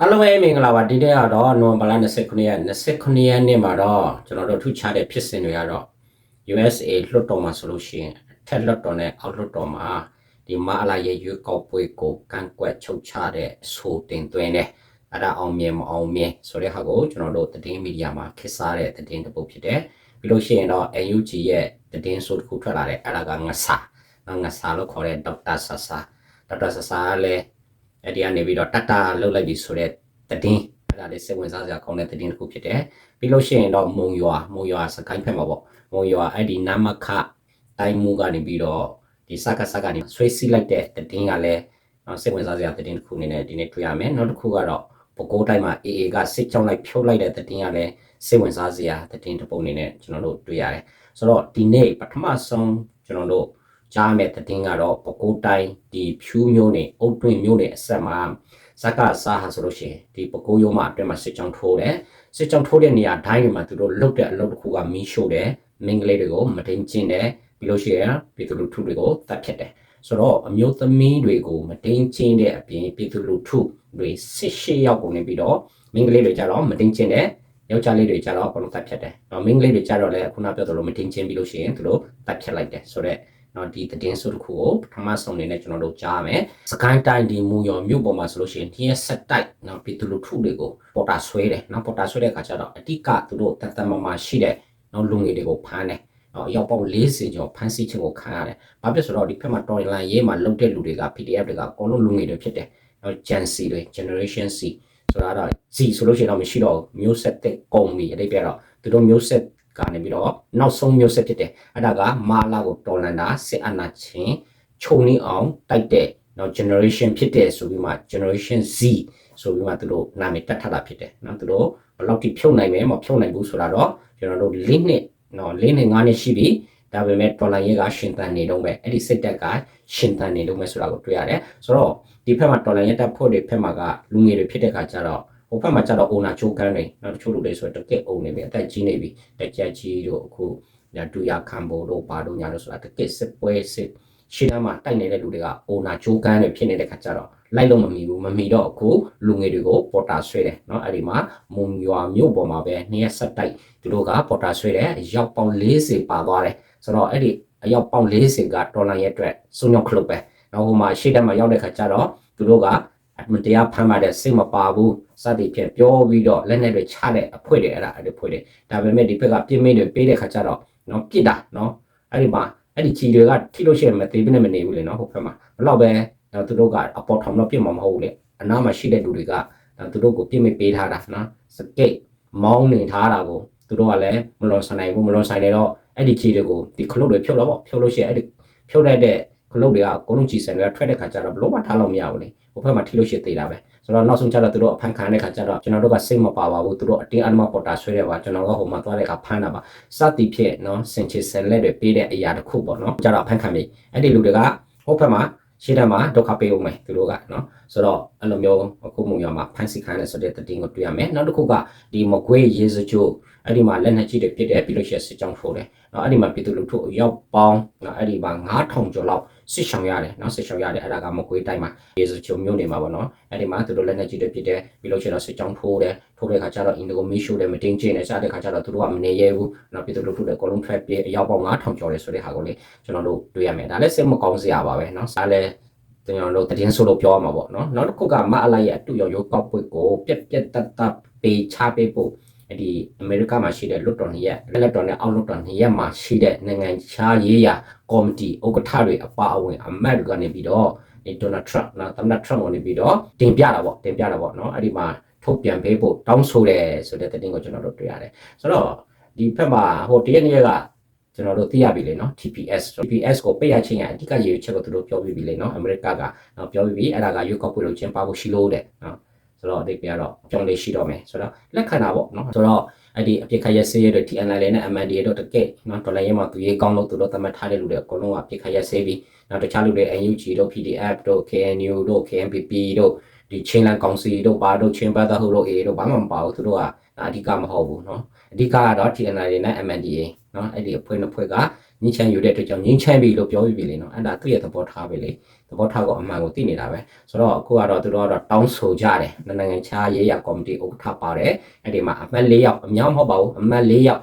အားလုံးပဲမင်္ဂလာပါဒီနေ့ကတော့နိုဝင်ဘာလ29ရက်29ရက်နေ့မှာတော့ကျွန်တော်တို့ထူးခြားတဲ့ဖြစ်စဉ်တွေကတော့ USA လွှတ်တော်မှာဆိုလို့ရှိရင်အထက်လွှတ်တော်နဲ့အောက်လွှတ်တော်မှာဒီမအလာရဲ့ရွေးကောက်ပွဲကိုကန့်ကွက်ချုပ်ချတဲ့အဆိုတင်သွင်းတဲ့အဲ့ဒါအောင်မြင်မအောင်မြင်ဆိုတဲ့ဟာကိုကျွန်တော်တို့သတင်းမီဒီယာမှာခေတ်စားတဲ့သတင်းတစ်ပုဒ်ဖြစ်တယ်ပြီးလို့ရှိရင်တော့ UG ရဲ့သတင်းဆိုတစ်ခုထွက်လာတဲ့အဲ့ဒါကငဆာနော်ငဆာလို့ခေါ်တဲ့ဒေါက်တာဆာဆာဒေါက်တာဆာဆာလည်း အဲ့ဒီကနေပြီးတော့တတ်တာလှုပ်လိုက်ပြီဆိုတော့တည်င်းအဲ့ဒါလေးစိတ်ဝင်စားစရာကောင်းတဲ့တည်င်းတစ်ခုဖြစ်တယ်ပြီးလို့ရှိရင်တော့မုံရွာမုံရွာစကိုင်းဖက်မှာပေါ့မုံရွာအဲ့ဒီနမခတိုင်းမူကနေပြီးတော့ဒီစကားစကားနေဆွေးစီးလိုက်တဲ့တည်င်းကလည်းနော်စိတ်ဝင်စားစရာတည်င်းတစ်ခုအနေနဲ့ဒီနေ့တွေ့ရမယ်နောက်တစ်ခုကတော့ပကိုးတိုင်းမှာ AA ကစစ်ကြောင်းလိုက်ဖြုတ်လိုက်တဲ့တည်င်းကလည်းစိတ်ဝင်စားစရာတည်င်းတစ်ပုဒ်အနေနဲ့ကျွန်တော်တို့တွေ့ရတယ်ဆိုတော့ဒီနေ့ပထမဆုံးကျွန်တော်တို့ ကြားမဲ့တည်င်းကတော့ပကိုးတိုင်းဒီဖြူးမျိုးနေအုတ်တွင်မျိုးနေအဆက်မှာဇက်ကစားဟာဆိုလို့ရှိရင်ဒီပကိုးရုံးမှာအတွင်းမှာစစ်ကြောင်းထိုးတယ်စစ်ကြောင်းထိုးတဲ့နေရာဒိုင်းတွေမှာသူတို့လုတ်တဲ့အလုပ်တစ်ခုကမီးရှို့တယ်မင်္ဂလေးတွေကိုမတင်ကျင်တယ်ပြီးလို့ရှိရင်ပြည်သူလူထုတွေကိုတတ်ဖြတ်တယ်ဆိုတော့အမျိုးသမီးတွေကိုမတင်ကျင်တဲ့အပြင်ပြည်သူလူထုတွေစစ်ရှိရောက်ကုန်နေပြီးတော့မင်္ဂလေးတွေကြတော့မတင်ကျင်တဲ့ယောက်ျားလေးတွေကြတော့အကုန်လုံးတတ်ဖြတ်တယ်။နော်မင်္ဂလေးတွေကြတော့လည်းခုနပြောသလိုမတင်ချင်းပြီးလို့ရှိရင်သူတို့တတ်ဖြတ်လိုက်တယ်ဆိုတော့ နော်ဒီသတင်းစုတစ်ခုကိုပထမဆုံးအနေနဲ့ကျွန်တော်တို့ကြားမယ်။စကိုင်းတိုင်းဒီမူရော်မြို့ပေါ်မှာဆိုလို့ရှိရင်ဒီရက်ဆက်တိုက်နော်ပြည်သူလူထုတွေကိုပေါ်တာဆွဲတယ်နော်ပေါ်တာဆွဲတဲ့အခါကျတော့အတိကသူတို့တန်တန်မာမာရှိတဲ့နော်လူငယ်တွေကိုဖမ်းတယ်။နော်ရောက်ပေါက်40ကျော်ဖမ်းဆီးခြင်းကိုခံရတယ်။ဘာဖြစ်ဆိုတော့ဒီဖက်မှာတော်လန်ရေးမှာလုံတဲ့လူတွေက PDF တွေကအကုန်လုံးလူငယ်တွေဖြစ်တယ်။နော် Gen Z တွေ Generation C ဆိုတာတော့ Z ဆိုလို့ရှိရင်တော့မရှိတော့ဘူးမျိုးဆက်တဲ့ကုံပြီအတိတ်ပြတော့သူတို့မျိုးဆက် ကနေပြီးတော့နောက်ဆုံးမျိုးဆက်ဖြစ်တယ်အဲ့ဒါကမာလာကိုတော်လန်တာစစ်အာဏာချင်းခြုံနေအောင်တိုက်တဲ့နော် generation ဖြစ်တဲ့ဆိုပြီးမှ generation Z ဆိုပြီးမှသူတို့နာမည်တက်ထတာဖြစ်တယ်နော်သူတို့ဘယ်လောက်ထိဖြုတ်နိုင်မယ်မဖြုတ်နိုင်ဘူးဆိုတာတော့ကျွန်တော်တို့၄နှစ်နော်၄နှစ်၅နှစ်ရှိပြီဒါပေမဲ့တော်လန်ရေးကရှင်သန်နေတော့ပဲအဲ့ဒီစစ်တပ်ကရှင်သန်နေတော့မယ်ဆိုတာကိုတွေ့ရတယ်ဆိုတော့ဒီဖက်မှာတော်လန်ရေးတပ်ဖွဲ့တွေဖက်မှာကလူငယ်တွေဖြစ်တဲ့ခါကျတော့ဟိုဘက်မှာကျတော့အိုနာချိုးကန်းတွေနောက်တချို့လူတွေဆိုတော့တကက်အိုနေပြီအသက်ကြီးနေပြီတက်ကြကြီးတို့အခုညာဒူရခံဘိုတို့ဘာတို့ညာတို့ဆိုတာတကက်စစ်ပွဲစစ်ရှင်းမှာတိုက်နေတဲ့လူတွေကအိုနာချိုးကန်းတွေဖြစ်နေတဲ့ခါကျတော့လိုက်လို့မမီဘူးမမီတော့အခုလူငယ်တွေကိုပေါ်တာဆွဲတယ်เนาะအဲ့ဒီမှာမုံရွာမြို့ပေါ်မှာပဲနှစ်ရက်ဆက်တိုက်သူတို့ကပေါ်တာဆွဲတယ်ရောက်ပေါင်း40ပါသွားတယ်ဆိုတော့အဲ့ဒီအရောက်ပေါင်း40ကဒေါ်လာရဲ့အတွက်စုံရောက်ခလုတ်ပဲနောက်ဟိုမှာရှေ့တက်မှာရောက်တဲ့ခါကျတော့သူတို့ကအ မတရားဖမ်းပါတဲ့စိတ်မပါဘူးစသည်ဖြင့်ပြောပြီးတော့လက်နဲ့တွေချတဲ့အဖွဲ့တွေအဲ့ဒါအဲ့ဒီအဖွဲ့တွေဒါပေမဲ့ဒီဘက်ကပြင်းမင်းတွေပေးတဲ့ခါကျတော့နော်ပြစ်တာနော်အဲ့ဒီမှာအဲ့ဒီချီတွေကထိလို့ရှိရင်မသေးဘဲနဲ့မနေဘူးလေနော်ဟိုဘက်မှာဘလောက်ပဲသူတို့ကအပေါ်ထောင်တော့ပြစ်မှာမဟုတ်ဘူးလေအနားမှာရှိတဲ့လူတွေကသူတို့ကိုပြစ်မပေးထားတာနော်စကိတ်မောင်းနေထားတာကိုသူတို့ကလည်းမလွန်ဆန်နိုင်ဘူးမလွန်ဆိုင်နေတော့အဲ့ဒီချီတွေကိုဒီခလုတ်တွေဖြုတ်တော့ပေါ့ဖြုတ်လို့ရှိရင်အဲ့ဒီဖြုတ်လိုက်တဲ့ ခလုတ်တွေကအကုန်လုံးချီဆန်တွေကထွက်တဲ့ခါကျတော့ဘလို့မှထားလို့မရဘူးလေဟိုဘက်မှာထိလို့ရှိသေးတာပဲဆိုတော့နောက်ဆုံးကျတော့သူတို့အဖန်ခံတဲ့ခါကျတော့ကျွန်တော်တို့ကစိတ်မပါပါဘူးသူတို့အတင်းအဓမ္မပေါ်တာဆွဲရပါကျွန်တော်ကဟိုမှာသွားတဲ့အခါဖမ်းတာပါစသည်ဖြင့်နော်စင်ချစ်ဆယ်လက်တွေပေးတဲ့အရာတစ်ခုပေါ့နော်ကျတော့အဖန်ခံပြီအဲ့ဒီလူတွေကဟိုဘက်မှာရှေ့တမှာဒုက္ခပေးအောင်မယ်သူတို့ကနော်ဆိုတော့အဲ့လိုမျိုးအခုမုံရမှာဖန်စီခိုင်းတဲ့ဆိုတဲ့တည်င်းကိုတွေ့ရမယ်နောက်တစ်ခုကဒီမကွေးရေစကြို အဲ့ဒီမှာလက်နက်ကြီးတွေဖြစ်တယ်ပြီးလို့ရှိရင်စစ်ကြောင်းထိုးတယ်နော်အဲ့ဒီမှာပြည်သူလူထုရောက်ပေါင်းနော်အဲ့ဒီမှာ9000ကျော်လောက်စစ်ဆောင်ရတယ်နော်စစ်ဆောင်ရတယ်အဲ့ဒါကမကွေးတိုင်းမှာရေစကြိုမျိုးနေမှာပေါ့နော်အဲ့ဒီမှာသူတို့လက်နက်ကြီးတွေဖြစ်တယ်ပြီးလို့ရှိရင်တော့စစ်ကြောင်းထိုးတယ်ထိုးတဲ့ခါကျတော့အင်ဒိုမီရှိုးတယ်မတင်းကျင်းတယ်စတဲ့ခါကျတော့သူတို့ကမနေရဲဘူးနော်ပြည်သူလူထုတွေအကုန်လုံးထွက်ပြေးအရောက်ပေါင်း9000ကျော်တယ်ဆိုတဲ့ဟာကိုလေကျွန်တော်တို့တွေ့ရမယ်ဒါလည်းစိတ်မကောင်းစရာပါပဲနော်ဒါလည်းကျွန်တော်တို့တည်င်းဆိုလို့ပြောရမှာပေါ့နော်နောက်တစ်ခုကမအလိုက်ရဲ့အတူရောရုပ်ကောက်ပွေကိုပြက်ပြက်တတ်တတ်ပေးချပေးဖို့ အဲ့ဒီအမေရိကမှာရှိတဲ့လွတ်တော်နှစ်ရက်လက်တော်နဲ့အောက်လွတ်တော်နှစ်ရက်မှာရှိတဲ့နိုင်ငံခြားရေးရာကော်မတီဥက္ကဋ္ဌတွေအပါအဝင်အမတ်တွေကနေပြီးတော့ဒီဒေါ်နယ်ထရန့်နော်သမ္မတထရန့်ကနေပြီးတော့တင်ပြတာပေါ့တင်ပြတာပေါ့နော်အဲ့ဒီမှာထုတ်ပြန်ပေးဖို့တောင်းဆိုတယ်ဆိုတဲ့သတင်းကိုကျွန်တော်တို့တွေ့ရတယ်ဆိုတော့ဒီဘက်မှာဟိုတရက်နေ့ကကျွန်တော်တို့သိရပြီလေနော် TPS TPS ကိုပေးရချင်းရအဓိကရည်ရွယ်ချက်ကိုသူတို့ပြောပြီးပြီလေနော်အမေရိကကနော်ပြောပြီးပြီအဲ့ဒါကရွေးကောက်ပွဲလို့ကျင်းပဖို့ရှိလို့တဲ့နော် ဆိုတော့အတိတ်ကတော့ကြောင်းလေးရှိတော့မယ်ဆိုတော့လက်ခံတာပေါ့နော်ဆိုတော့အဲ့ဒီအပြစ်ခတ်ရစေးရတဲ့ TNL နဲ့ MND တို့တကယ်နော်ဒေါ်လာရဲမှာသူရေးကောင်းလို့သူတို့သတ်မှတ်ထားတဲ့လူတွေအကုန်လုံးကအပြစ်ခတ်ရစေးပြီးနောက်တခြားလူတွေ NUG တို့ PDF တို့ KNU တို့ KNPP တို့ဒီချင်းလန်ကောင်စီတို့ဘာတို့ချင်းပတ်သက်ဟုတ်တို့ A တို့ဘာမှမပါဘူးသူတို့ကအဓိကမဟုတ်ဘူးနော်အဓိကကတော့ TNL နဲ့ MND နော်အဲ့ဒီအဖွဲ့နှစ်ဖွဲ့ကငင်းချမ်းယူတဲ့အတွက်ကြောင့်ငင်းချမ်းပြီလို့ပြောပြီးပြီလေနော်အဲ့ဒါသူ့ရဲ့သဘောထားပဲလေသဘောထားကအမှန်ကိုသိနေတာပဲဆိုတော့အခုကတော့သူတို့ကတော့တောင်းဆိုကြတယ်နိုင်ငံခြားရေးရကော်မတီဥက္ကဋ္ဌပါတယ်အဲ့ဒီမှာအမတ်၄ယောက်အများမဟုတ်ပါဘူးအမတ်၄ယောက်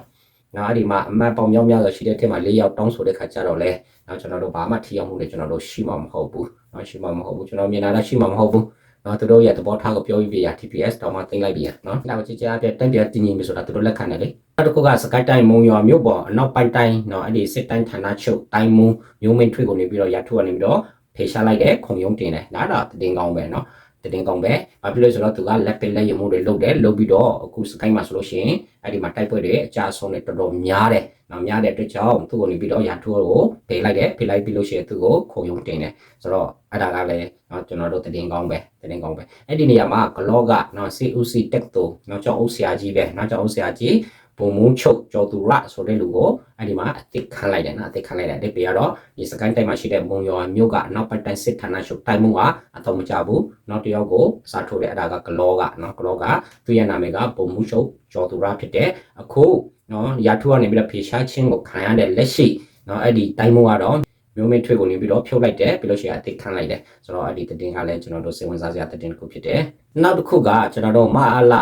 နော်အဲ့ဒီမှာအမတ်ပေါင်းများများဆိုရှိတဲ့ထက်မှာ၄ယောက်တောင်းဆိုတဲ့ခါကျတော့လေနော်ကျွန်တော်တို့ဘာမှထီအောင်မှုတွေကျွန်တော်တို့ရှိမှာမဟုတ်ဘူးနော်ရှိမှာမဟုတ်ဘူးကျွန်တော်မြင်လာတာရှိမှာမဟုတ်ဘူး နော်သူတို့ရဲ့သဘောထားကိုပြောပြီးပြရ TPS တောင်းမှတင်လိုက်ပြီနော်။နောက်ကြည့်ကြအပြတန်ပြတင်ရင်ပြီဆိုတာသူတို့လက်ခံတယ်လေ။နောက်တစ်ခုကစကိုက်တိုင်းမုံရွာမြို့ပေါ်အနောက်ပိုင်းတိုင်းနော်အဲ့ဒီစစ်တိုင်းဌာနချုပ်တိုင်းမူမျိုးမင်းထွေကိုနေပြီးတော့ရထုကနေပြီးတော့ဖေရှားလိုက်တယ်ခုံရုံးတင်တယ်။ဒါတော့တင်ကောင်းပဲနော်။ တင်ကောင်းပဲ။ဘာဖြစ်လို့ဆိုတော့သူကလက်ပစ်လက်ရမှုတွေလုပ်တယ်လုပ်ပြီးတော့အခုစကိုက်မှာဆိုလို့ရှိရင်အဲ့ဒီမှာတိုက်ပွဲတွေအကြဆုံးတွေတော်တော်များတယ်။နော်များတဲ့အတွက်ကြောင့်သူ့ကိုနေပြီးတော့ရထုကိုဖေလိုက်တယ်ဖေလိုက်ပြီးလို့ရှိရင်သူ့ကိုခုံရုံးတင်တယ်။ဆိုတော့အဲ့ဒါကလည်းနော်ကျွန်တော်တို့တင်ကောင်းပဲတင်ကောင်းပဲ။အဲ့ဒီနေရာမှာဂလော့ကနော် CUC တက်တူနော်ကျောင်းအုပ်ဆရာကြီးပဲနော်ကျောင်းအုပ်ဆရာကြီး ပုံမုံချုပ်ကျော်သူရဆိုတဲ့လူကိုအဲ့ဒီမှာအစ်စ်ခန့်လိုက်တယ်နော်အစ်စ်ခန့်လိုက်တယ်ဒီပြကတော့ဒီစကိုင်းတိုင်းမှာရှိတဲ့မုံရွာမြို့ကအနောက်ပတ်တိုင်းစစ်ဌာနချုပ်တိုင်မှုကအတော့မကြဘူးနောက်တစ်ယောက်ကိုစားထိုးတဲ့အဲ့ဒါကဂလောကနော်ဂလောကသူ့ရဲ့နာမည်ကပုံမုံချုပ်ကျော်သူရဖြစ်တဲ့အခုနော်ရာထူးကနေပြီးတော့ဖေရှားချင်းကိုခံရတဲ့လက်ရှိနော်အဲ့ဒီတိုင်မှုကတော့မျိုးမင်းထွေကိုနေပြီးတော့ဖြုတ်လိုက်တယ်ပြီးလို့ရှိရင်အသိခံလိုက်တယ်ဆိုတော့အဲ့ဒီတည်င်းကလည်းကျွန်တော်တို့စိတ်ဝင်စားစရာတည်င်းတစ်ခုဖြစ်တယ်နောက်တစ်ခုကကျွန်တော်တို့မအားလ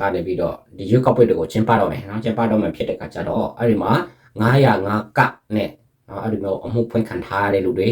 ကနေပြီးတော့ဒီရွက်ကောက်ပွေတွေကိုကျင်းပတော့မယ်နော်ကျင်းပတော့မယ်ဖြစ်တဲ့အခါကျတော့အဲ့ဒီမှာ905ကနဲ့နော်အဲ့ဒီမျိုးအမှုဖွင့်ခံထားရတဲ့လူတွေ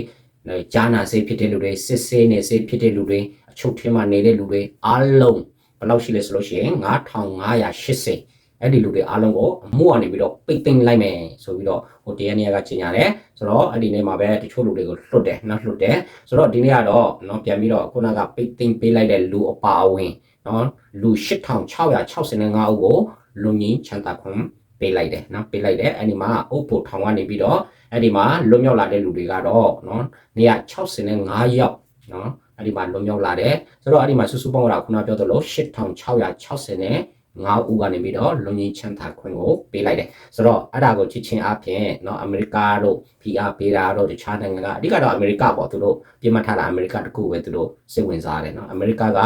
ဂျာနာစေးဖြစ်တဲ့လူတွေစစ်ဆေးနေစေးဖြစ်တဲ့လူတွေအချုပ်ထင်းမှာနေတဲ့လူတွေအားလုံးဘယ်လောက်ရှိလဲဆိုလို့ရှိရင်9580အဲ့ဒီလူတွေအားလုံးကိုအမှုကနေပြီးတော့ပိတ်သိမ်းလိုက်မယ်ဆိုပြီးတော့ဟိုတရားနေရာကကြီးညာတယ်ဆိုတော့အဲ့ဒီနေ့မှာပဲတချို့လူတွေကိုလွတ်တယ်နော်လွတ်တယ်ဆိုတော့ဒီနေ့ကတော့နော်ပြန်ပြီးတော့ခုနကပိတ်သိမ်းပေးလိုက်တဲ့လူအပါအဝင် နော်လူ8665ဦးကိုလူငင်းချန်တာခွန်ပေးလိုက်တယ်နော်ပေးလိုက်တယ်အဲ့ဒီမှာအုပ်ဖို့ထောင်ကနေပြီးတော့အဲ့ဒီမှာလွတ်မြောက်လာတဲ့လူတွေကတော့နော်နေရ65ယောက်နော်အဲ့ဒီမှာလွတ်မြောက်လာတယ်ဆိုတော့အဲ့ဒီမှာစုစုပေါင်းတော့ခုနပြောသလို8660နဲ့9ဦးကနေပြီးတော့လုံငင်းချမ်းသာခွင့်ကိုပေးလိုက်တယ်ဆိုတော့အဲ့ဒါကိုချစ်ချင်းအပြင်เนาะအမေရိကတို့ PR ပေးတာတို့တခြားနိုင်ငံကအဓိကတော့အမေရိကပေါ့သူတို့ပြမှတ်ထားတာအမေရိကတခုပဲသူတို့စိတ်ဝင်စားတယ်เนาะအမေရိကက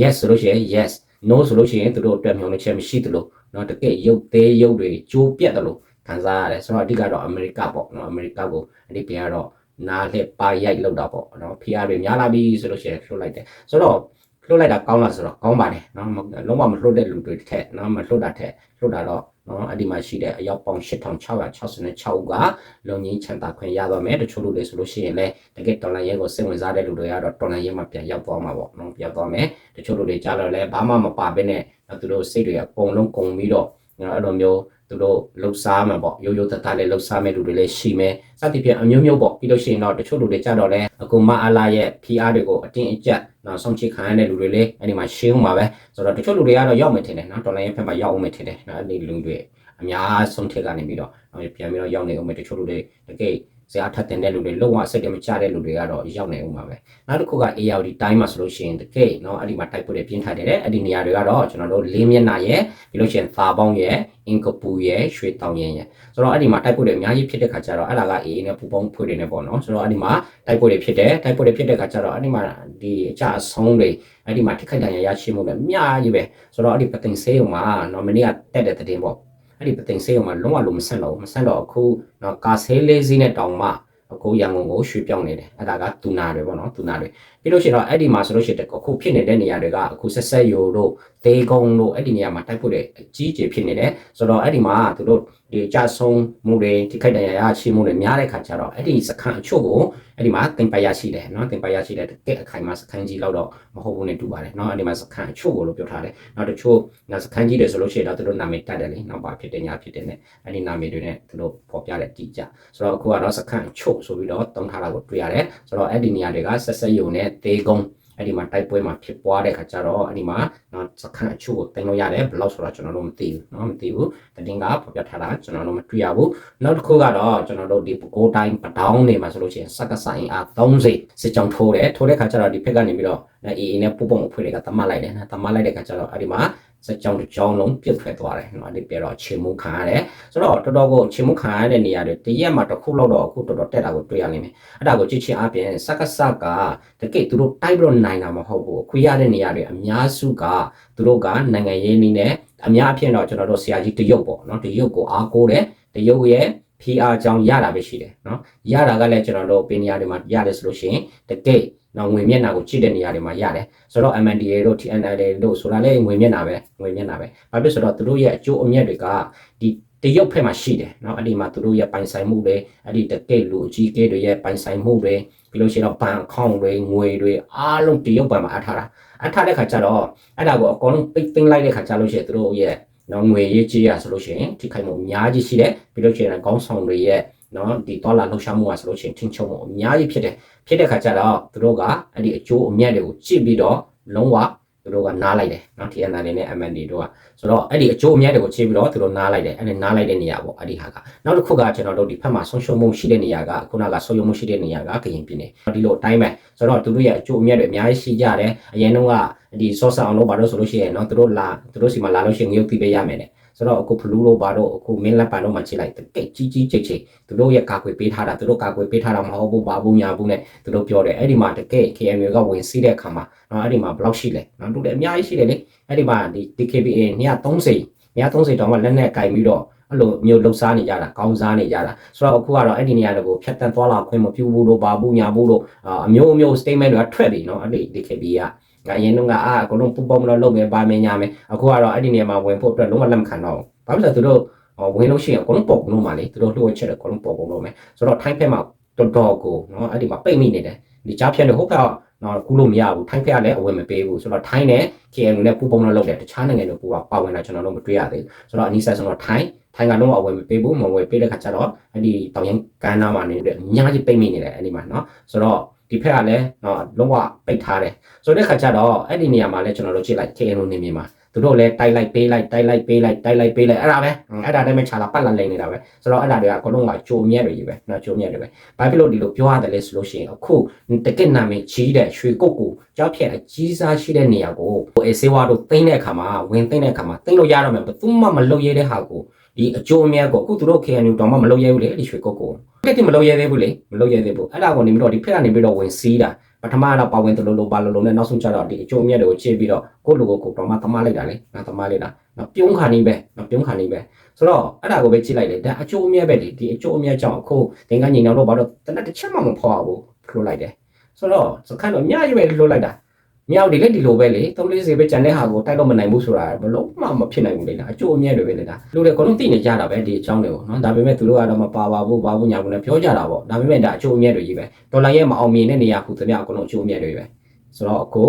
yes ဆိုလို့ရှိရင် yes no ဆိုလို့ရှိရင်သူတို့အတွက်မျှော်လင့်ချက်မရှိသလိုเนาะတကယ်ရုပ်သေးရုပ်တွေကြိုးပြတ်တယ်လို့ခံစားရတယ်ဆိုတော့အဓိကတော့အမေရိကပေါ့เนาะအမေရိကကိုအဓိပ္ပာယ်ကတော့နားလက်ပါရိုက်လောက်တာပေါ့เนาะ PR တွေများလာပြီဆိုလို့ရှိရင်လှုပ်လိုက်တယ်ဆိုတော့လွတ်လိုက်တာကောင်းလားဆိုတော့ကောင်းပါတယ်နော်လုံးဝမလွတ်တဲ့လူတွေထက်နော်မလွတ်တာထက်လွတ်တာတော့ နော်အဲ့ဒီမှာရှိတဲ့အယောက်ပေါင်း8666ကလုံငင်းချန်တာခွင့်ရသွားမယ်တချို့လူတွေဆိုလို့ရှိရင်လည်းတကယ်တော်လိုင်းရဲကိုစိတ်ဝင်စားတဲ့လူတွေကတော့တော်လိုင်းရဲမှာပြန်ရောက်သွားမှာပေါ့နော်ပြန်သွားမယ်တချို့လူတွေကြားတော့လည်းဘာမှမပါဘဲနဲ့သူတို့စိတ်တွေအကုန်လုံးကုန်ပြီးတော့အဲ့လိုမျိုး သူတို့လှုပ်ရှားမှာပေါ့ရိုးရိုးတသားလေးလှုပ်ရှားမဲ့လူတွေလည်းရှိမယ်စသဖြင့်အမျိုးမျိုးပေါ့ပြီးလို့ရှိရင်တော့တချို့လူတွေကြတော့လဲအခုမအလာရဲ့ PR တွေကိုအတင်းအကျပ်နော်ဆုံးချိခံရတဲ့လူတွေလည်းအဲ့ဒီမှာရှင်းအောင်ပါပဲဆိုတော့တချို့လူတွေကတော့ရောက်မယ်ထင်တယ်နော်တော်လိုင်းရဲ့ဖက်မှာရောက်အောင်မယ်ထင်တယ်နော်အဲ့ဒီလူတွေအများဆုံးထက်ကနေပြီးတော့ပြန်ပြီးတော့ရောက်နေအောင်မယ်တချို့လူတွေတကယ် ဇာတ်ထက်တင်တဲ့လူတွေလုံးဝစိတ်တမချတဲ့လူတွေကတော့ရောက်နေဦးမှာပဲနောက်တစ်ခုက ARD တိုင်းမှာဆိုလို့ရှိရင်တကယ်เนาะအဲ့ဒီမှာတိုက်ပွဲတွေပြင်းထန်တယ်အဲ့ဒီနေရာတွေကတော့ကျွန်တော်တို့လေးမျက်နှာရဲ့ပြီးလို့ရှိရင်သာပေါင်းရဲ့အင်ကပူရဲ့ရွှေတောင်ရင်ရဲ့ဆိုတော့အဲ့ဒီမှာတိုက်ပွဲတွေအများကြီးဖြစ်တဲ့ခါကျတော့အဲ့ဒါက AA နဲ့ပူပေါင်းဖွဲ့တွေနဲ့ပေါ့နော်ဆိုတော့အဲ့ဒီမှာတိုက်ပွဲတွေဖြစ်တယ်တိုက်ပွဲတွေဖြစ်တဲ့ခါကျတော့အဲ့ဒီမှာဒီအကြအဆုံးတွေအဲ့ဒီမှာထိခိုက်ဒဏ်ရာရရှိမှုတွေအများကြီးပဲဆိုတော့အဲ့ဒီပသိမ်ဆေးုံမှာနော်မနေ့ကတက်တဲ့တဲ့ပေါ့ အဲ့ဒီပသိမ်ဆေးုံမှာလုံးဝလုံးမဆန့်တော့မဆန့်တော့အခုနော်ကာဆေးလေးစီးနဲ့တောင်မှအခုရန်ကုန်ကိုရွှေ့ပြောင်းနေတယ်အဲ့ဒါကတူနာတွေပေါ့နော်တူနာတွေပြီးလို့ရှိရင်တော့အဲ့ဒီမှာဆိုလို့ရှိရင်အခုဖြစ်နေတဲ့နေရာတွေကအခုဆက်ဆက်ယိုတို့သေကုံတို့အဲ့ဒီနေရာမှာတိုက်ဖို့တဲ့အကြီးကြီးဖြစ်နေတယ်ဆိုတော့အဲ့ဒီမှာသူတို့ဒီကြဆုံးမှုတွေထိခိုက်ဒဏ်ရာရရှိမှုတွေများတဲ့ခါကျတော့အဲ့ဒီစခန်းအချို့ကိုအဲ့ဒီမှာတင်ပိုင်ရရှိတယ်နော်တင်ပိုင်ရရှိတဲ့တကယ့်အခိုင်အမာစခန်းကြီးလောက်တော့မဟုတ်ဘူးနဲ့တူပါတယ်နော်အဲ့ဒီမှာစခန်းအချို့ကိုလို့ပြောထားတယ်နောက်တချို့စခန်းကြီးတွေဆိုလို့ရှိရင်တော့သူတို့နာမည်တက်တယ်လေနောက်ပါဖြစ်တဲ့ညာဖြစ်တဲ့နဲ့အဲ့ဒီနာမည်တွေနဲ့သူတို့ဖော်ပြတဲ့တိကျဆိုတော့အခုကတော့စခန်းအချို့ဆိုပြီးတော့တုံးထားတာကိုတွေ့ရတယ်ဆိုတော့အဲ့ဒီနေရာတွေကဆက်ဆက်ယုံနဲ့နဲ့တေကုန်းအဲ့ဒီမှာတိုက်ပွဲမှာဖြစ်ပွားတဲ့ခါကျတော့အဲ့ဒီမှာနော်စခန်းအချို့ကိုတင်လို့ရတယ်ဘလောက်ဆိုတာကျွန်တော်တို့မသိဘူးနော်မသိဘူးတတင်းကဖော်ပြထားတာကျွန်တော်တို့မတွေ့ရဘူးနောက်တစ်ခုကတော့ကျွန်တော်တို့ဒီပဲခူးတိုင်းပဒေါင်းနေမှာဆိုလို့ရှိရင်စက္ကဆိုင်အား30စစ်ကြောင်းထိုးတယ်ထိုးတဲ့ခါကျတော့ဒီဖက်ကနေပြီးတော့အေအေနဲ့ပူပုံအဖွဲ့တွေကတမတ်လိုက်တယ်နော်တမတ်လိုက်တဲ့ခါကျတော့အဲ့ဒီမှာ စက်ကြောင်းတစ်ကြောင်းလုံးပြစ်ထွက်သွားတယ်နော်ဒီပြတော့ခြေမုခံရတယ်ဆိုတော့တော်တော်ကိုခြေမုခံရတဲ့နေရာတွေတရက်မှာတစ်ခုလောက်တော့အခုတော်တော်တက်တာကိုတွေ့ရနိုင်မယ်အဲ့ဒါကိုကြည့်ချင်းအပြင်စက္ကစကတကယ်သူတို့တိုက်ပြီးတော့နိုင်တာမဟုတ်ဘူးခွေရတဲ့နေရာတွေအများစုကသူတို့ကနိုင်ငံရေးနည်းနဲ့အများအဖြစ်တော့ကျွန်တော်တို့ဆရာကြီးတရုတ်ပေါ့နော်တရုတ်ကိုအားကိုးတယ်တရုတ်ရဲ့ PR အကြောင်းရတာပဲရှိတယ်နော်ရတာကလည်းကျွန်တော်တို့ပင်နေရာတွေမှာရတယ်ဆိုလို့ရှိရင်တကယ် နော်ငွေမျက်နှာကိုကြည့်တဲ့နေရာတွေမှာရတယ်ဆိုတော့ MNDA တို့ TNL တို့ဆိုတာလည်းငွေမျက်နှာပဲငွေမျက်နှာပဲဘာဖြစ်ဆိုတော့သူတို့ရဲ့အကျိုးအမြတ်တွေကဒီတရုတ်ဖက်မှာရှိတယ်เนาะအဲ့ဒီမှာသူတို့ရဲ့ပိုင်ဆိုင်မှုတွေအဲ့ဒီတကယ့်လူအကြီးအကဲတွေရဲ့ပိုင်ဆိုင်မှုတွေပြီးလို့ရှိရင်တော့ဘဏ်အကောင့်တွေငွေတွေအားလုံးတရုတ်ဘဏ်မှာအထားတာအထားတဲ့ခါကျတော့အဲ့ဒါကိုအကုန်လုံးပိတ်သိမ်းလိုက်တဲ့ခါကျလို့ရှိရင်သူတို့ရဲ့နော်ငွေရေးကြေးရဆိုလို့ရှိရင်ထိခိုက်မှုအများကြီးရှိတယ်ပြီးလို့ရှိရင်ကောင်းဆောင်တွေရဲ့ နော်ဒီဒေါ်လာလှုပ်ရှားမှုကဆိုလို့ရှိရင်ထင်းချုံမှုအများကြီးဖြစ်တယ်ဖြစ်တဲ့ခါကျတော့သူတို့ကအဲ့ဒီအကျိုးအမြတ်တွေကိုကြည့်ပြီးတော့လုံးဝသူတို့ကနားလိုက်တယ်နော် TNL နဲ့ MND တို့ကဆိုတော့အဲ့ဒီအကျိုးအမြတ်တွေကိုကြည့်ပြီးတော့သူတို့နားလိုက်တယ်အဲ့ဒီနားလိုက်တဲ့နေရာပေါ့အဲ့ဒီဟာကနောက်တစ်ခုကကျွန်တော်တို့ဒီဖက်မှာဆုံးရှုံးမှုရှိတဲ့နေရာကခုနကဆုံးရှုံးမှုရှိတဲ့နေရာကကရင်ပြည်နယ်ဒီလိုအတိုင်းပဲဆိုတော့သူတို့ရဲ့အကျိုးအမြတ်တွေအများကြီးရှိကြတယ်အရင်တုန်းကဒီ source အောင်လို့ဘာလို့ဆိုလို့ရှိရင်နော်သူတို့လာသူတို့စီမှာလာလို့ရှိရင်ငရုတ်တိပေးရမယ်တဲ့ ဆိုတော့အခုဖလူးတို့ဘာတို့အခုမင်းလက်ပန်တို့မှချိန်လိုက်တကက်ကြီးကြီးချိတ်ချိတ်သူတို့ရဲ့ကာကွယ်ပေးထားတာသူတို့ကာကွယ်ပေးထားတာမဟုတ်ဘူးဘာဘူးညာဘူးနဲ့သူတို့ပြောတယ်အဲ့ဒီမှာတကက် KMU ကဝင်စီးတဲ့အခါမှာနော်အဲ့ဒီမှာဘယ်လောက်ရှိလဲနော်တူတယ်အများကြီးရှိတယ်လေအဲ့ဒီမှာဒီ DKBA 230 230တောင်မှလက်နဲ့ကင်ပြီးတော့အဲ့လိုမျိုးလှုပ်ရှားနေကြတာကောင်းစားနေကြတာဆိုတော့အခုကတော့အဲ့ဒီနေရာတွေကိုဖြတ်တန်းသွားလာခွင့်မပြုဘူးလို့ဘာဘူးညာဘူးလို့အမျိုးမျိုး statement တွေကထွက်ပြီနော်အဲ့ဒီ DKB က ငါအရင်တော့ကအအကုန်လုံးပူပေါင်းမလို့လုပ်မယ်ပါမယ်ညာမယ်အခုကတော့အဲ့ဒီနေရာမှာဝင်ဖို့အတွက်လုံးဝလက်မခံတော့ဘူးဘာဖြစ်လဲသူတို့ဝင်လို့ရှိရင်အကုန်လုံးပေါ်ကုန်လို့မှလေသူတို့လှုပ်ချက်အကုန်လုံးပေါ်ကုန်လို့မယ်ဆိုတော့ထိုင်းဖက်မှာတော်တော်ကိုနော်အဲ့ဒီမှာပိတ်မိနေတယ်ဒီကြားဖြတ်လို့ဟုတ်ကဲ့ နော်ကူးလို့မရဘူးထိုင်းဖက်ကလည်းအဝင်မပေးဘူးဆိုတော့ထိုင်းနဲ့ KNU နဲ့ပူပေါင်းလို့လုပ်တယ်တခြားနိုင်ငံတွေပူပါပါဝင်တာကျွန်တော်တို့မတွေ့ရသေးဘူးဆိုတော့အနီးဆက်ဆုံးတော့ထိုင်းထိုင်းကတော့အဝင်မပေးဘူးမဝင်ပေးတဲ့ခါကျတော့အဲ့ဒီတောင်ရင်ကမ်းနားမှာနေတယ်အများကြီးပိတ်မိနေတယ်အဲ့ဒီမှာနော်ဆိုတော့ဒီဖက်ကလည်းနော်လုံးဝပိတ်ထားတယ်ဆိုတဲ့ခါကျတော့အဲ့ဒီနေရာမှာလည်းကျွန်တော်တို့ကြည့်လိုက် KNU နေမြေမှာ သူတို့လည်းတိုက်လိုက်ပေးလိုက်တိုက်လိုက်ပေးလိုက်တိုက်လိုက်ပေးလိုက်အဲ့ဒါပဲအဲ့ဒါတည်းပဲခြာလာပတ်လာလိမ့်နေတာပဲဆိုတော့အဲ့ဒါတွေကအကုန်လုံးကကြိုမြက်တွေကြီးပဲနော်ကြိုမြက်တွေပဲဘာဖြစ်လို့ဒီလိုပြောရတယ်လဲဆိုလို့ရှိရင်အခုတကက်နာမည်ကြီးတဲ့ရွှေကုတ်ကိုကြောက်ဖြက်အကြီးစားရှိတဲ့နေရာကိုအေဆေးဝါတို့တင်းတဲ့အခါမှာဝင်တင်းတဲ့အခါမှာတင်းလို့ရတော့မယ်ဘယ်သူမှမလုပ်ရတဲ့ဟာကိုဒီအကျိုးအမြတ်ကိုအခုသူတို့ KNU တောင်မှမလုပ်ရဘူးလေဒီရွှေကုတ်ကိုတကက်တိမလုပ်ရသေးဘူးလေမလုပ်ရသေးဘူးအဲ့ဒါကိုနေပြီးတော့ဒီဖက်ကနေပြီးတော့ဝင်စီးတာ ပထမတော့ပါဝင်တလို့လို့ပါလို့လို့နဲ့နောက်ဆုံးကျတော့ဒီအကျိုးအမြတ်တွေကိုချေပြီးတော့ကိုလူကိုကိုတော့မှသမားလိုက်တာလေငါသမားလိုက်တာနော်ပြုံးခါနေပဲနော်ပြုံးခါနေပဲဆိုတော့အဲ့ဒါကိုပဲကြည့်လိုက်လေဒါအကျိုးအမြတ်ပဲလေဒီအကျိုးအမြတ်ကြောင့်အခုသင်္ကန်းညီနောင်တို့ဘာလို့တနက်တစ်ချက်မှမဖော်ဘူးလှုပ်လိုက်တယ်ဆိုတော့စခန်းတော့အများကြီးပဲလှုပ်လိုက်တာ မြောက်ဒီလက်ဒီလိုပဲလေသုံးလေးစီပဲကြံတဲ့ဟာကိုတိုက်တော့မနိုင်ဘူးဆိုတာဘလို့မှမဖြစ်နိုင်ဘူးလေလားအကျိုးအမြတ်တွေပဲလေဒါလူတွေအကုန်လုံးသိနေကြတာပဲဒီအကြောင်းတွေကိုနော်ဒါပေမဲ့သူတို့ကတော့မပါပါဘူးဘာဘူးညာဘူးလည်းပြောကြတာပေါ့ဒါပေမဲ့ဒါအကျိုးအမြတ်တွေကြီးပဲဒေါ်လာရဲ့မအောင်မြင်တဲ့နေရာခုသမျှအကုန်လုံးအကျိုးအမြတ်တွေပဲဆိုတော့အခု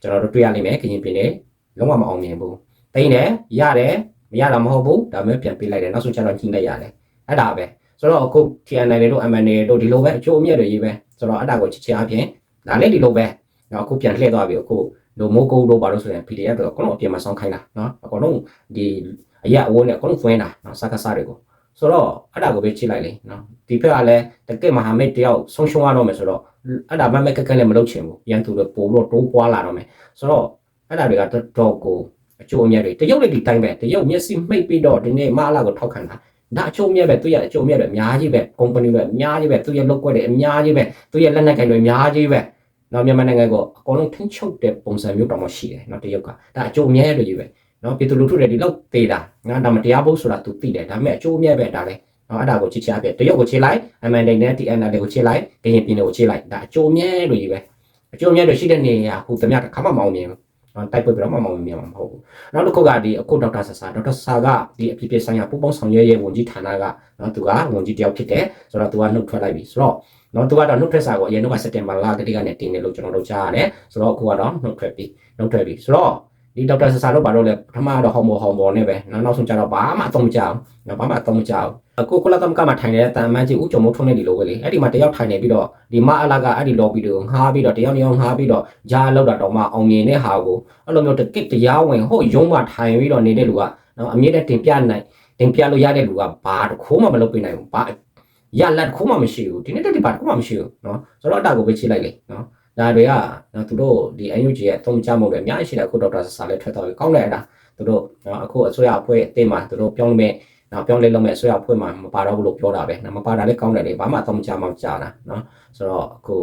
ကျွန်တော်တို့တွေ့ရလိမ့်မယ်ကရင်ပြည်နယ်လုံးဝမအောင်မြင်ဘူးတိန်းတယ်ရတယ်မရတာမဟုတ်ဘူးဒါပေမဲ့ပြန်ပေးလိုက်တယ်နောက်ဆုံးကျတော့ကြီးလိုက်ရတယ်အဲ့ဒါပဲဆိုတော့အခု TNL တို့ MNA တို့ဒီလိုပဲအကျိုးအမြတ်တွေကြီးပဲဆိုတော့အဲ့ဒါကိုချစ်ချင်အပြင်ဒါလည်းဒီလိုပဲ နော်အခုပြန်လှည့်သွားပြီအခုတို့မိုးကုတ်တို့ဘာလို့ဆိုရင် PDF တော့အကုန်လုံးအပြင်မှာဆောင်းခိုင်းတာနော်အကုန်လုံးဒီအရက်အဝန်းနဲ့အကုန်လုံးသွင်းတာနော်စကားစားတွေကိုဆိုတော့အဲ့ဒါကိုပဲချိလိုက်လေနော်ဒီဖက်ကလည်းတကယ့်မဟာမိတ်တယောက်ဆုံးရှုံးရတော့မယ်ဆိုတော့အဲ့ဒါမမက်ကက်ကက်လည်းမလုပ်ချင်ဘူးရန်သူတွေပို့ပြီးတော့တိုးပွားလာတော့မယ်ဆိုတော့အဲ့ဒါတွေကတော်တော်ကိုအကျိုးအမြတ်တွေတရုတ်လည်းဒီတိုင်းပဲတရုတ်မျက်စိမှိတ်ပြီးတော့ဒီနေ့မအလာကိုထောက်ခံတာဒါအကျိုးမြတ်ပဲသူရဲ့အကျိုးမြတ်တွေအများကြီးပဲ company တွေအများကြီးပဲသူရဲ့လုပ်ကွက်တွေအများကြီးပဲသူရဲ့လက်နက်ကိုင်တွေအများကြီးပဲ နော်မြန်မာနိုင်ငံကိုအကုန်လုံးထိန်းချုပ်တဲ့ပုံစံမျိုးတောင်မှရှိတယ်နော်တရုတ်ကဒါအကျိုးအမြတ်တွေကြီးပဲနော်ပြည်သူလူထုတွေဒီလောက်သေးတာငါဒါမတရားဘူးဆိုတာသူသိတယ်ဒါပေမဲ့အကျိုးအမြတ်ပဲဒါလည်းနော်အဲ့ဒါကိုချစ်ချပြတရုတ်ကိုချေလိုက်အမန်ဒိန်နဲ့ TNL ကိုချေလိုက်ကရင်ပြည်နယ်ကိုချေလိုက်ဒါအကျိုးအမြတ်တွေကြီးပဲအကျိုးအမြတ်တွေရှိတဲ့နေရာဟိုသမ ्या တစ်ခါမှမအောင်မြင်ဘူးနော်တိုက်ပွဲပြတော့မမောင်မြင်မှာမဟုတ်ဘူးနောက်တစ်ခုကဒီအခုဒေါက်တာဆာဆာဒေါက်တာဆာကဒီအဖြစ်ဖြစ်ဆိုင်ရာပူပေါင်းဆောင်ရွက်ရေးဝန်ကြီးဌာနကနော်သူကဝန်ကြီးတယောက်ဖြစ်တယ်ဆိုတော့သူကနှုတ်ထွက်လိုက်ပြီဆိုတော့ နော်သူကတော့နှုတ်ထွက်စာကိုအရင်တော့စက်တင်ဘာလကတည်းကနေတင်တယ်လို့ကျွန်တော်တို့ကြားရတယ်ဆိုတော့အခုကတော့နှုတ်ထွက်ပြီနှုတ်ထွက်ပြီဆိုတော့ဒီဒေါက်တာဆာဆာတို့ဘာလို့လဲပထမတော့ဟော်မိုဟော်မိုနဲ့ပဲနောက်နောက်ဆုံးကျတော့ဘာမှအသုံးမကျအောင်နော်ဘာမှအသုံးမကျအောင်အခုကုလသမဂ္ဂမှာထိုင်နေတဲ့တန်မန်းကြီးဦးကျော်မိုးထွန်းနေဒီလိုပဲလေအဲ့ဒီမှာတယောက်ထိုင်နေပြီးတော့ဒီမအလာကအဲ့ဒီ lobby တွေကိုငှားပြီးတော့တယောက်တယောက်ငှားပြီးတော့ဂျာလောက်တာတော့မှအောင်မြင်တဲ့ဟာကိုအဲ့လိုမျိုးတကစ်တရားဝင်ဟုတ်ရုံးမှထိုင်ပြီးတော့နေတဲ့လူကနော်အမြင့်တဲ့တင်ပြနိုင်တင်ပြလို့ရတဲ့လူကဘာတခိုးမှမလုပ်ပေးနိုင်ဘူးဘာ ရလက်တခိုးမှမရှိဘူးဒီနေ့တက်ဒီပါတခိုးမှမရှိဘူးနော်ဆိုတော့အတာကိုပဲချိလိုက်လေနော်ဒါတွေကနော်သူတို့ဒီ UNG ရဲ့အသုံးချမှုတွေအများကြီးရှိတယ်အခုဒေါက်တာဆာလည်းထွက်တော့ကောင်းတယ်အဲ့ဒါသူတို့နော်အခုအစိုးရအဖွဲ့အသင်းမှာသူတို့ပြောင်းမဲ့နော်ပြောင်းလဲလုပ်မဲ့အစိုးရအဖွဲ့မှာမပါတော့ဘူးလို့ပြောတာပဲနော်မပါတာလည်းကောင်းတယ်လေဘာမှအသုံးချမှမကြတာနော်ဆိုတော့အခု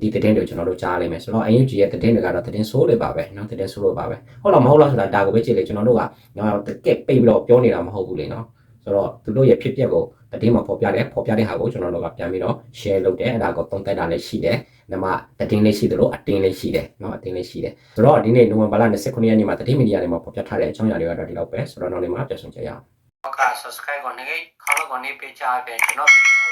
ဒီသတင်းတွေကျွန်တော်တို့ကြားလိမ့်မယ်ဆိုတော့ UNG ရဲ့သတင်းတွေကတော့သတင်းဆိုးတွေပါပဲနော်သတင်းဆိုးလို့ပါပဲဟုတ်လားမဟုတ်လားဆိုတာဒါကိုပဲကြည့်လေကျွန်တော်တို့ကနော်တကက်ပိတ်ပြီးတော့ပြောနေတာမဟုတ်ဘူးလေနော် ဆိုတော့သူတို့ရဲ့ဖြစ်ပျက်ကိုတတိမှာပေါ်ပြတယ်ပေါ်ပြတဲ့ဟာကိုကျွန်တော်တို့ကပြန်ပြီးတော့ share လုပ်တယ်အဲ့ဒါကိုသုံးသက်တာလည်းရှိတယ်နမတတင်းလေးရှိသလိုအတင်းလေးရှိတယ်နော်အတင်းလေးရှိတယ်ဆိုတော့ဒီနေ့နိုဝင်ဘာလ29ရက်နေ့မှာတတိမီဒီယာတွေမှာပေါ်ပြထားတဲ့အကြောင်းအရာတွေကတော့ဒီလောက်ပဲဆိုတော့နောက်နေ့မှာပြန်ဆုံကြရအောင်ဟုတ်ကဲ့ subscribe ကိုနေခောက်လို့ကိုနေပေးချပေးကျွန်တော်ဗီဒီယို